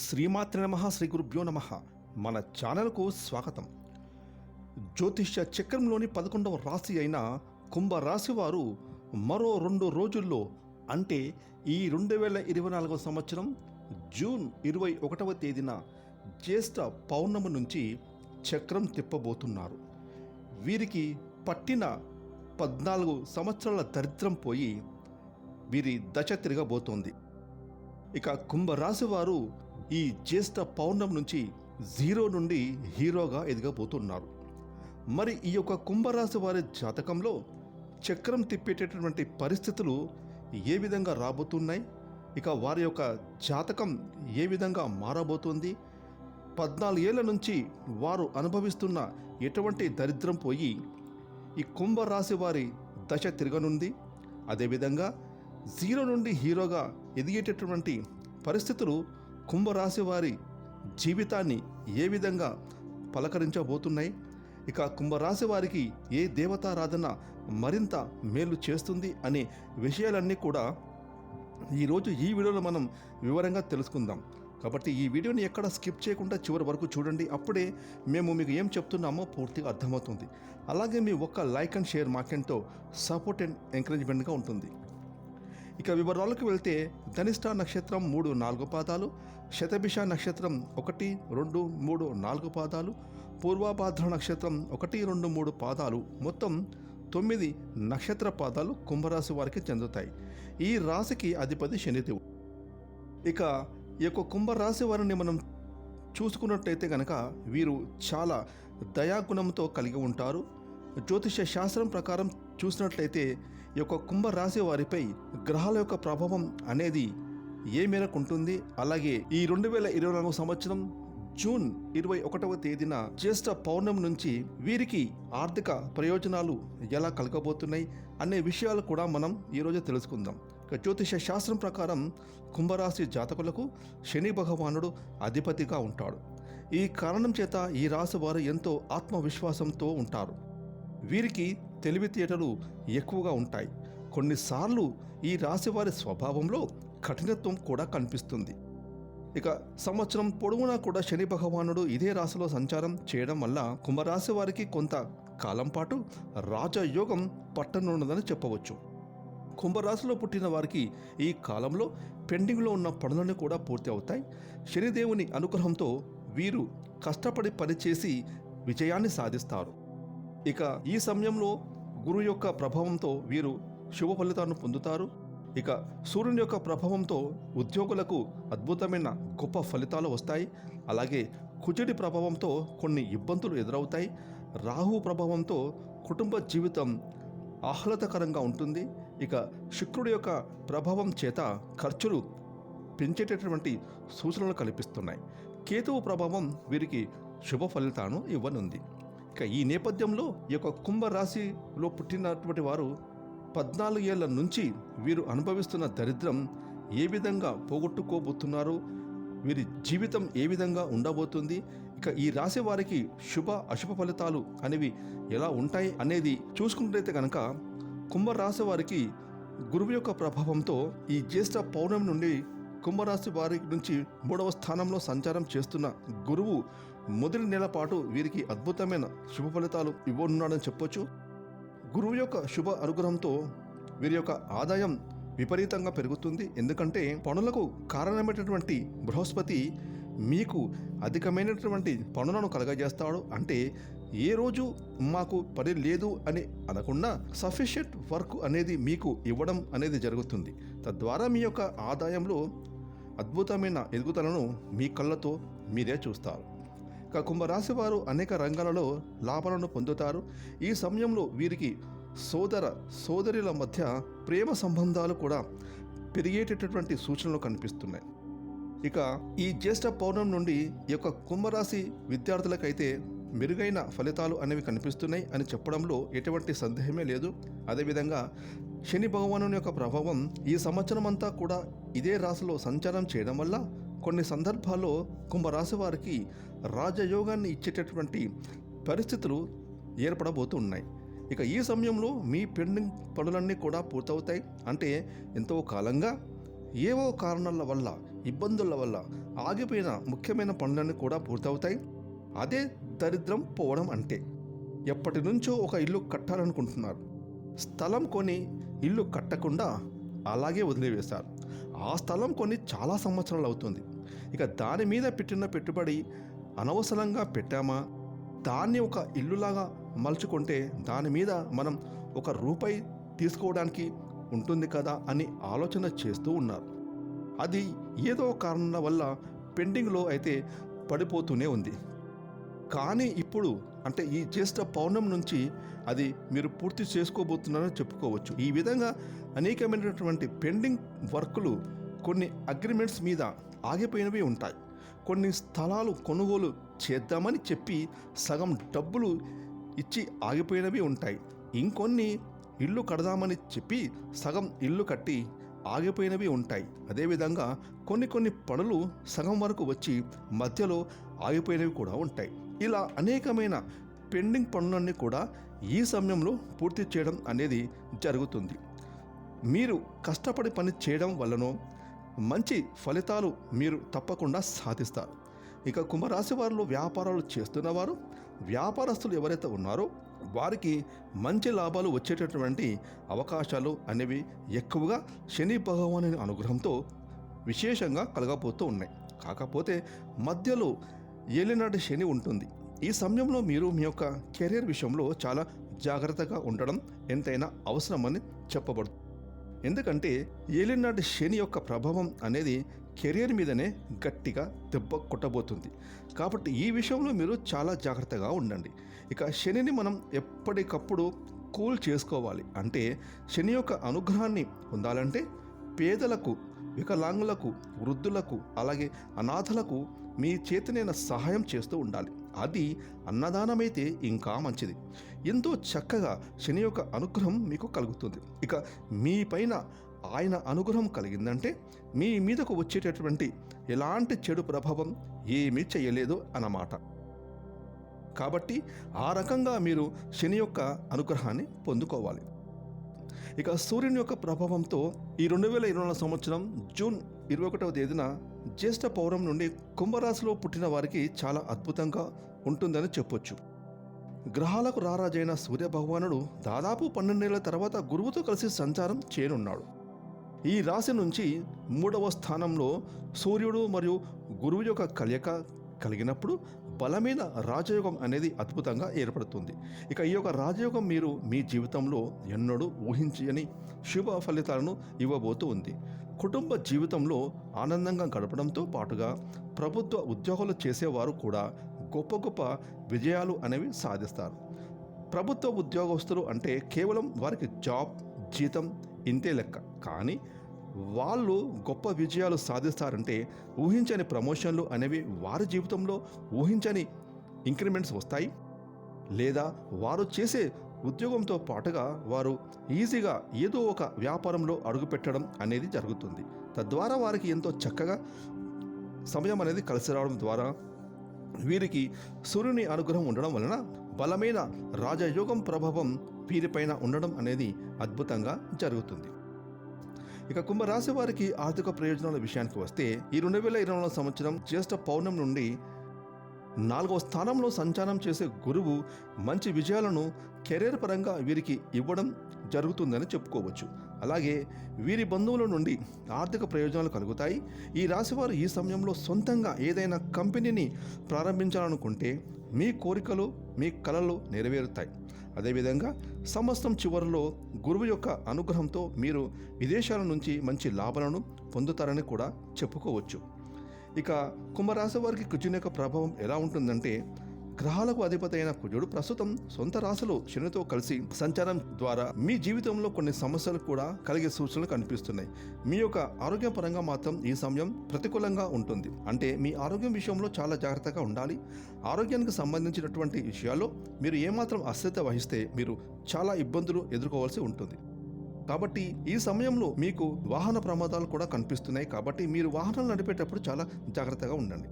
శ్రీమాత్ర నమ శ్రీ గురుభ్యో నమ. మన ఛానల్కు స్వాగతం. జ్యోతిష్య చక్రంలోని పదకొండవ రాశి అయిన కుంభరాశి వారు మరో రెండు రోజుల్లో అంటే ఈ రెండు వేల ఇరవై నాలుగవ సంవత్సరం జూన్ ఇరవై ఒకటవ తేదీన జ్యేష్ఠ పౌర్ణమి నుంచి చక్రం తిప్పబోతున్నారు. వీరికి పట్టిన పద్నాలుగు సంవత్సరాల దరిద్రం పోయి వీరి దశ తిరగబోతోంది. ఇక కుంభరాశి వారు ఈ జ్యేష్ఠ పౌర్ణం నుంచి జీరో నుండి హీరోగా ఎదగబోతున్నారు. మరి ఈ యొక్క కుంభరాశి వారి జాతకంలో చక్రం తిప్పేటటువంటి పరిస్థితులు ఏ విధంగా రాబోతున్నాయి? ఇక వారి యొక్క జాతకం ఏ విధంగా మారబోతుంది? పద్నాలుగేళ్ళ నుంచి వారు అనుభవిస్తున్న ఎటువంటి దరిద్రం పోయి ఈ కుంభరాశి వారి దశ తిరగనుంది? అదేవిధంగా జీరో నుండి హీరోగా ఎదిగేటటువంటి పరిస్థితులు కుంభరాశి వారి జీవితాన్ని ఏ విధంగా పలకరించబోతున్నాయి? ఇక కుంభరాశి వారికి ఏ దేవతారాధన మరింత మేలు చేస్తుంది అనే విషయాలన్నీ కూడా ఈరోజు ఈ వీడియోలో మనం వివరంగా తెలుసుకుందాం. కాబట్టి ఈ వీడియోని ఎక్కడ స్కిప్ చేయకుండా చివరి వరకు చూడండి. అప్పుడే మేము మీకు ఏం చెప్తున్నామో పూర్తిగా అర్థమవుతుంది. అలాగే మీ ఒక్క లైక్ అండ్ షేర్ మాకెంతో సపోర్ట్ అండ్ ఎంకరేజ్మెంట్గా ఉంటుంది. ఇక వివరాలకు వెళ్తే ధనిష్ట నక్షత్రం మూడు నాలుగు పాదాలు శతభిష నక్షత్రం ఒకటి రెండు మూడు నాలుగు పాదాలు పూర్వాభాద్ర నక్షత్రం ఒకటి రెండు మూడు పాదాలు. మొత్తం తొమ్మిది నక్షత్ర పాదాలు కుంభరాశి వారికి చెందుతాయి. ఈ రాశికి అధిపతి శనిదేవుడు. ఇక ఈ యొక్క కుంభరాశి వారిని మనం చూసుకున్నట్టయితే కనుక వీరు చాలా దయాగుణంతో కలిగి ఉంటారు. జ్యోతిష శాస్త్రం ప్రకారం చూసినట్లయితే ఈ యొక్క కుంభరాశి వారిపై గ్రహాల యొక్క ప్రభావం అనేది ఏ మేరకు ఉంటుంది? అలాగే ఈ రెండు వేల ఇరవై నాలుగు సంవత్సరం జూన్ ఇరవై ఒకటవ తేదీన జ్యేష్ఠ పౌర్ణమి నుంచి వీరికి ఆర్థిక ప్రయోజనాలు ఎలా కలగబోతున్నాయి అనే విషయాలు కూడా మనం ఈరోజు తెలుసుకుందాం. ఇక జ్యోతిష శాస్త్రం ప్రకారం కుంభరాశి జాతకులకు శని భగవానుడు అధిపతిగా ఉంటాడు. ఈ కారణం చేత ఈ రాశి వారు ఎంతో ఆత్మవిశ్వాసంతో ఉంటారు. వీరికి తెలివితేటలు ఎక్కువగా ఉంటాయి. కొన్నిసార్లు ఈ రాశి వారి స్వభావంలో కఠినత్వం కూడా కనిపిస్తుంది. ఇక సంవత్సరం పొడవునా కూడా శని భగవానుడు ఇదే రాశిలో సంచారం చేయడం వల్ల కుంభరాశి వారికి కొంత కాలం పాటు రాజయోగం పట్టనున్నదని చెప్పవచ్చు. కుంభరాశిలో పుట్టిన వారికి ఈ కాలంలో పెండింగ్లో ఉన్న పనులన్నీ కూడా పూర్తి అవుతాయి. శనిదేవుని అనుగ్రహంతో వీరు కష్టపడి పనిచేసి విజయాన్ని సాధిస్తారు. ఇక ఈ సమయంలో గురువు యొక్క ప్రభావంతో వీరు శుభ ఫలితాలను పొందుతారు. ఇక సూర్యుని యొక్క ప్రభావంతో ఉద్యోగులకు అద్భుతమైన గొప్ప ఫలితాలు వస్తాయి. అలాగే కుజుడి ప్రభావంతో కొన్ని ఇబ్బందులు ఎదురవుతాయి. రాహు ప్రభావంతో కుటుంబ జీవితం ఆహ్లాదకరంగా ఉంటుంది. ఇక శుక్రుడి యొక్క ప్రభావం చేత ఖర్చులు పెంచేటటువంటి సూచనలు కల్పిస్తున్నాయి. కేతువు ప్రభావం వీరికి శుభ ఫలితాలను ఇవ్వనుంది. ఇక ఈ నేపథ్యంలో ఈ యొక్క కుంభరాశిలో పుట్టినటువంటి వారు పద్నాలుగు ఏళ్ళ నుంచి వీరు అనుభవిస్తున్న దరిద్రం ఏ విధంగా పోగొట్టుకోబోతున్నారు వీరి జీవితం ఏ విధంగా ఉండబోతుంది ఇక ఈ రాశి వారికి శుభ అశుభ ఫలితాలు అనేవి ఎలా ఉంటాయి అనేది చూసుకున్నట్లయితే కనుక కుంభరాశి వారికి గురువు యొక్క ప్రభావంతో ఈ జ్యేష్ఠ పౌర్ణమి నుండి కుంభరాశి వారి నుంచి మూడవ స్థానంలో సంచారం చేస్తున్న గురువు మొదటి నెల పాటు వీరికి అద్భుతమైన శుభ ఫలితాలు ఇవ్వనున్నాడని చెప్పొచ్చు. గురువు యొక్క శుభ అనుగ్రహంతో వీరి యొక్క ఆదాయం విపరీతంగా పెరుగుతుంది. ఎందుకంటే పనులకు కారణమైనటువంటి బృహస్పతి మీకు అధికమైనటువంటి పనులను కలగజేస్తాడు. అంటే ఏ రోజు మాకు పని లేదు అని అనకుండా సఫిషియెంట్ వర్క్ అనేది మీకు ఇవ్వడం అనేది జరుగుతుంది. తద్వారా మీ యొక్క ఆదాయంలో అద్భుతమైన ఎదుగుదలను మీ కళ్ళతో మీరే చూస్తారు. ఇక కుంభరాశి వారు అనేక రంగాలలో లాభాలను పొందుతారు. ఈ సమయంలో వీరికి సోదర సోదరుల మధ్య ప్రేమ సంబంధాలు కూడా పెరిగేటటువంటి సూచనలు కనిపిస్తున్నాయి. ఇక ఈ జ్యేష్ఠ పౌర్ణం నుండి ఈ యొక్క కుంభరాశి విద్యార్థులకైతే మెరుగైన ఫలితాలు అనేవి కనిపిస్తున్నాయి అని చెప్పడంలో ఎటువంటి సందేహమే లేదు. అదేవిధంగా శని భగవాను యొక్క ప్రభావం ఈ సంవత్సరం అంతా కూడా ఇదే రాశిలో సంచారం చేయడం వల్ల కొన్ని సందర్భాల్లో కుంభరాశి వారికి రాజయోగాన్ని ఇచ్చేటటువంటి పరిస్థితులు ఏర్పడబోతున్నాయి. ఇక ఈ సమయంలో మీ పెండింగ్ పనులన్నీ కూడా పూర్తవుతాయి. అంటే ఎంతో కాలంగా ఏవో కారణాల వల్ల ఇబ్బందుల వల్ల ఆగిపోయిన ముఖ్యమైన పనులన్నీ కూడా పూర్తవుతాయి. అదే దరిద్రం పోవడం అంటే ఎప్పటి నుంచో ఒక ఇల్లు కట్టాలనుకుంటున్నారు. స్థలం కొని ఇల్లు కట్టకుండా అలాగే వదిలివేశారు ఆ స్థలం కొన్ని చాలా సంవత్సరాలు అవుతుంది. ఇక దాని మీద పెట్టిన పెట్టుబడి అనవసరంగా పెట్టామా? దాన్ని ఒక ఇల్లులాగా మలుచుకుంటే దాని మీద మనం ఒక రూపాయి తీసుకోవడానికి ఉంటుంది కదా అని ఆలోచన చేస్తూ ఉన్నారు. అది ఏదో కారణాల వల్ల పెండింగ్లో అయితే పడిపోతూనే ఉంది. కానీ ఇప్పుడు అంటే ఈ జ్యేష్ఠ పౌర్ణమి నుంచి అది మీరు పూర్తి చేసుకోబోతున్నారని చెప్పుకోవచ్చు. ఈ విధంగా అనేకమైనటువంటి పెండింగ్ వర్కులు కొన్ని అగ్రిమెంట్స్ మీద ఆగిపోయినవి ఉంటాయి. కొన్ని స్థలాలు కొనుగోలు చేద్దామని చెప్పి సగం డబ్బులు ఇచ్చి ఆగిపోయినవి ఉంటాయి. ఇంకొన్ని ఇల్లు కడదామని చెప్పి సగం ఇల్లు కట్టి ఆగిపోయినవి ఉంటాయి. అదేవిధంగా కొన్ని కొన్ని పనులు సగం వరకు వచ్చి మధ్యలో ఆగిపోయినవి కూడా ఉంటాయి. ఇలా అనేకమైన పెండింగ్ పనులన్నీ కూడా ఈ సమయంలో పూర్తి చేయడం అనేది జరుగుతుంది. మీరు కష్టపడి పని చేయడం వల్లనో మంచి ఫలితాలు మీరు తప్పకుండా సాధిస్తారు. ఇక కుంభరాశి వారిలో వ్యాపారాలు చేస్తున్నవారు వ్యాపారస్తులు ఎవరైతే ఉన్నారో వారికి మంచి లాభాలు వచ్చేటటువంటి అవకాశాలు అనేవి ఎక్కువగా శని భగవాని అనుగ్రహంతో విశేషంగా కలగబోతూ ఉన్నాయి. కాకపోతే మధ్యలో ఏలినాటి శని ఉంటుంది. ఈ సమయంలో మీరు మీ యొక్క కెరీర్ విషయంలో చాలా జాగ్రత్తగా ఉండడం ఎంతైనా అవసరమని చెప్పబడుతుంది ఎందుకంటే ఏలినాటి శని యొక్క ప్రభావం అనేది కెరీర్ మీదనే గట్టిగా దెబ్బ కొట్టబోతుంది. కాబట్టి ఈ విషయంలో మీరు చాలా జాగ్రత్తగా ఉండండి. ఇక శనిని మనం ఎప్పటికప్పుడు కూల్ చేసుకోవాలి. అంటే శని యొక్క అనుగ్రహాన్ని పొందాలంటే పేదలకు వికలాంగులకు వృద్ధులకు అలాగే అనాథలకు మీ చేతనైన సహాయం చేస్తూ ఉండాలి. అది అన్నదానమైతే ఇంకా మంచిది. ఎంతో చక్కగా శని యొక్క అనుగ్రహం మీకు కలుగుతుంది. ఇక మీ పైన ఆయన అనుగ్రహం కలిగిందంటే మీ మీదకు వచ్చేటటువంటి ఎలాంటి చెడు ప్రభావం ఏమీ చేయలేదు అన్నమాట. కాబట్టి ఆ రకంగా మీరు శని యొక్క అనుగ్రహాన్ని పొందుకోవాలి. ఇక సూర్యుని యొక్క ప్రభావంతో ఈ రెండు వేల ఇరవై నాలుగు సంవత్సరం జూన్ ఇరవై ఒకటవ తేదీన జ్యేష్ఠ పౌరం నుండి కుంభరాశిలో పుట్టిన వారికి చాలా అద్భుతంగా ఉంటుందని చెప్పొచ్చు. గ్రహాలకు రారాజైన సూర్య భగవానుడు దాదాపు పన్నెండేళ్ళ తర్వాత గురువుతో కలిసి సంచారం చేయనున్నాడు. ఈ రాశి నుంచి మూడవ స్థానంలో సూర్యుడు మరియు గురువు యొక్క కలయిక కలిగినప్పుడు బలమైన రాజయోగం అనేది అద్భుతంగా ఏర్పడుతుంది. ఇక ఈ యొక్క రాజయోగం మీరు మీ జీవితంలో ఎన్నడూ ఊహించని శుభ ఫలితాలను ఇవ్వబోతూ ఉంది. కుటుంబ జీవితంలో ఆనందంగా గడపడంతో పాటుగా ప్రభుత్వ ఉద్యోగాలు చేసేవారు కూడా గొప్ప గొప్ప విజయాలు అనేవి సాధిస్తారు. ప్రభుత్వ ఉద్యోగస్తులు అంటే కేవలం వారికి జాబ్ జీతం ఇంతే లెక్క. కానీ వాళ్ళు గొప్ప విజయాలు సాధిస్తారంటే ఊహించని ప్రమోషన్లు అనేవి వారి జీవితంలో ఊహించని ఇంక్రిమెంట్స్ వస్తాయి. లేదా వారు చేసే ఉద్యోగంతో పాటుగా వారు ఈజీగా ఏదో ఒక వ్యాపారంలో అడుగుపెట్టడం అనేది జరుగుతుంది. తద్వారా వారికి ఎంతో చక్కగా సమయం అనేది కలిసి రావడం ద్వారా వీరికి సూర్యుని అనుగ్రహం ఉండడం వలన బలమైన రాజయోగం ప్రభావం వీరిపైన ఉండడం అనేది అద్భుతంగా జరుగుతుంది. ఇక కుంభరాశి వారికి ఆర్థిక ప్రయోజనాల విషయానికి వస్తే ఈ రెండు వేల ఇరవై నాలుగు సంవత్సరం జ్యేష్ఠ పౌర్ణమి నుండి నాలుగవ స్థానంలో సంచారం చేసే గురువు మంచి విజయాలను కెరీర్ పరంగా వీరికి ఇవ్వడం జరుగుతుందని చెప్పుకోవచ్చు. అలాగే వీరి బంధువుల నుండి ఆర్థిక ప్రయోజనాలు కలుగుతాయి. ఈ రాశివారు ఈ సమయంలో సొంతంగా ఏదైనా కంపెనీని ప్రారంభించాలనుకుంటే మీ కోరికలు మీ కళలు నెరవేరుతాయి. అదేవిధంగా సంవత్సరం చివరిలో గురువు యొక్క అనుగ్రహంతో మీరు విదేశాల నుంచి మంచి లాభాలను పొందుతారని కూడా చెప్పుకోవచ్చు. ఇక కుంభరాశి వారికి కుజుని యొక్క ప్రభావం ఎలా ఉంటుందంటే గ్రహాలకు అధిపతి అయిన కుజుడు ప్రస్తుతం సొంత రాశిలో శనితో కలిసి సంచారం ద్వారా మీ జీవితంలో కొన్ని సమస్యలు కూడా కలిగే సూచనలు కనిపిస్తున్నాయి. మీ యొక్క ఆరోగ్యపరంగా మాత్రం ఈ సమయం ప్రతికూలంగా ఉంటుంది. అంటే మీ ఆరోగ్యం విషయంలో చాలా జాగ్రత్తగా ఉండాలి. ఆరోగ్యానికి సంబంధించినటువంటి విషయాల్లో మీరు ఏమాత్రం అశ్రద్ధ వహిస్తే మీరు చాలా ఇబ్బందులు ఎదుర్కోవాల్సి ఉంటుంది. కాబట్టి ఈ సమయంలో మీకు వాహన ప్రమాదాలు కూడా కనిపిస్తున్నాయి. కాబట్టి మీరు వాహనాలు నడిపేటప్పుడు చాలా జాగ్రత్తగా ఉండండి.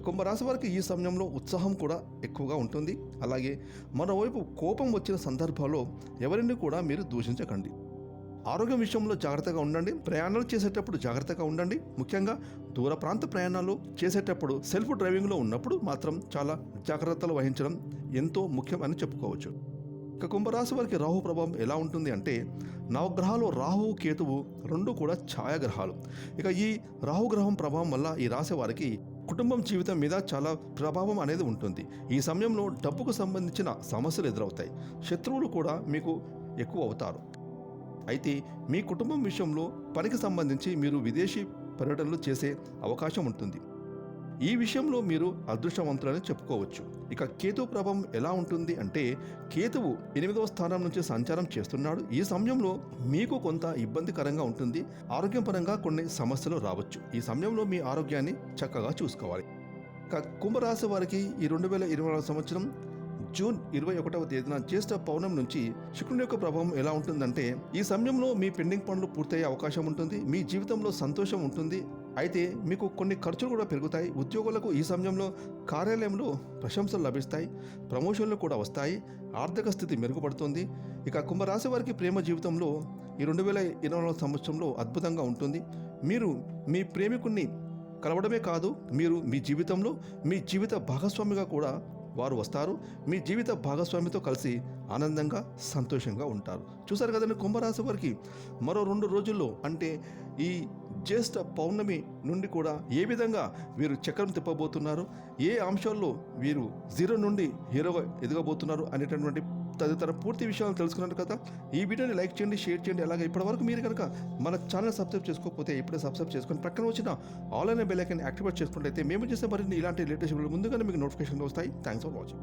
కుంభరాశి వారికి ఈ సమయంలో ఉత్సాహం కూడా ఎక్కువగా ఉంటుంది. అలాగే మరోవైపు కోపం వచ్చిన సందర్భాల్లో ఎవరిని కూడా మీరు దూషించకండి. ఆరోగ్యం విషయంలో జాగ్రత్తగా ఉండండి. ప్రయాణాలు చేసేటప్పుడు జాగ్రత్తగా ఉండండి. ముఖ్యంగా దూర ప్రాంత ప్రయాణాలు చేసేటప్పుడు సెల్ఫ్ డ్రైవింగ్లో ఉన్నప్పుడు మాత్రం చాలా జాగ్రత్తలు వహించడం ఎంతో ముఖ్యం అని చెప్పుకోవచ్చు. ఇక కుంభరాశి వారికి రాహు ప్రభావం ఎలా ఉంటుంది అంటే నవగ్రహాలు రాహు కేతువు రెండు కూడా ఛాయాగ్రహాలు. ఇక ఈ రాహు గ్రహం ప్రభావం వల్ల ఈ రాశి వారికి కుటుంబం జీవితం మీద చాలా ప్రభావం అనేది ఉంటుంది. ఈ సమయంలో డబ్బుకు సంబంధించిన సమస్యలు ఎదురవుతాయి. శత్రువులు కూడా మీకు ఎక్కువ అవుతారు. అయితే మీ కుటుంబం విషయంలో పనికి సంబంధించి మీరు విదేశీ పర్యటనలు చేసే అవకాశం ఉంటుంది. ఈ విషయంలో మీరు అదృష్టవంతులని చెప్పుకోవచ్చు. ఇక కేతు ప్రభావం ఎలా ఉంటుంది అంటే కేతువు ఎనిమిదవ స్థానం నుంచి సంచారం చేస్తున్నాడు. ఈ సమయంలో మీకు కొంత ఇబ్బందికరంగా ఉంటుంది. ఆరోగ్యపరంగా కొన్ని సమస్యలు రావచ్చు. ఈ సమయంలో మీ ఆరోగ్యాన్ని చక్కగా చూసుకోవాలి. కుంభరాశి వారికి ఈ రెండు వేల ఇరవై నాలుగు సంవత్సరం జూన్ ఇరవై ఒకటవ తేదీన జ్యేష్ఠ పౌర్ణమి నుంచి శుక్రుని యొక్క ప్రభావం ఎలా ఉంటుందంటే ఈ సమయంలో మీ పెండింగ్ పనులు పూర్తయ్యే అవకాశం ఉంటుంది. మీ జీవితంలో సంతోషం ఉంటుంది. అయితే మీకు కొన్ని ఖర్చులు కూడా పెరుగుతాయి. ఉద్యోగులకు ఈ సమయంలో కార్యాలయంలో ప్రశంసలు లభిస్తాయి. ప్రమోషన్లు కూడా వస్తాయి. ఆర్థిక స్థితి మెరుగుపడుతుంది. ఇక కుంభరాశి వారికి ప్రేమ జీవితంలో ఈ రెండు వేల ఇరవై నాలుగు సంవత్సరంలో అద్భుతంగా ఉంటుంది. మీరు మీ ప్రేమికుణ్ణి కలవడమే కాదు మీరు మీ జీవితంలో మీ జీవిత భాగస్వామిగా కూడా వారు వస్తారు. మీ జీవిత భాగస్వామితో కలిసి ఆనందంగా సంతోషంగా ఉంటారు. చూసారు కదండి కుంభరాశి వారికి మరో రెండు రోజుల్లో అంటే ఈ జ్యేష్ఠ పౌర్ణమి నుండి కూడా ఏ విధంగా వీరు చక్రం తిప్పబోతున్నారు? ఏ అంశాల్లో వీరు జీరో నుండి హీరోగా ఎదగబోతున్నారు అనేటటువంటి తదితర పూర్తి విషయాలు తెలుసుకున్నారు కదా? ఈ వీడియోని లైక్ చేయండి షేర్ చేయండి. అలాగే ఇప్పటివరకు మీరు కనుక మన ఛానల్ సబ్స్క్రైబ్ చేసుకోకపోతే ఇప్పుడే సబ్స్క్రైబ్ చేసుకొని పక్కన వచ్చిన ఆల్ అయిన బెల్ ఐకన్ యాక్టివేట్ చేసుకున్నట్లయితే మేము చేసే మరిన్ని ఇలాంటి లేటెస్ట్ వీడియోలు ముందుగానే మీకు నోటిఫికేషన్ వస్తాయి. Thanks for watching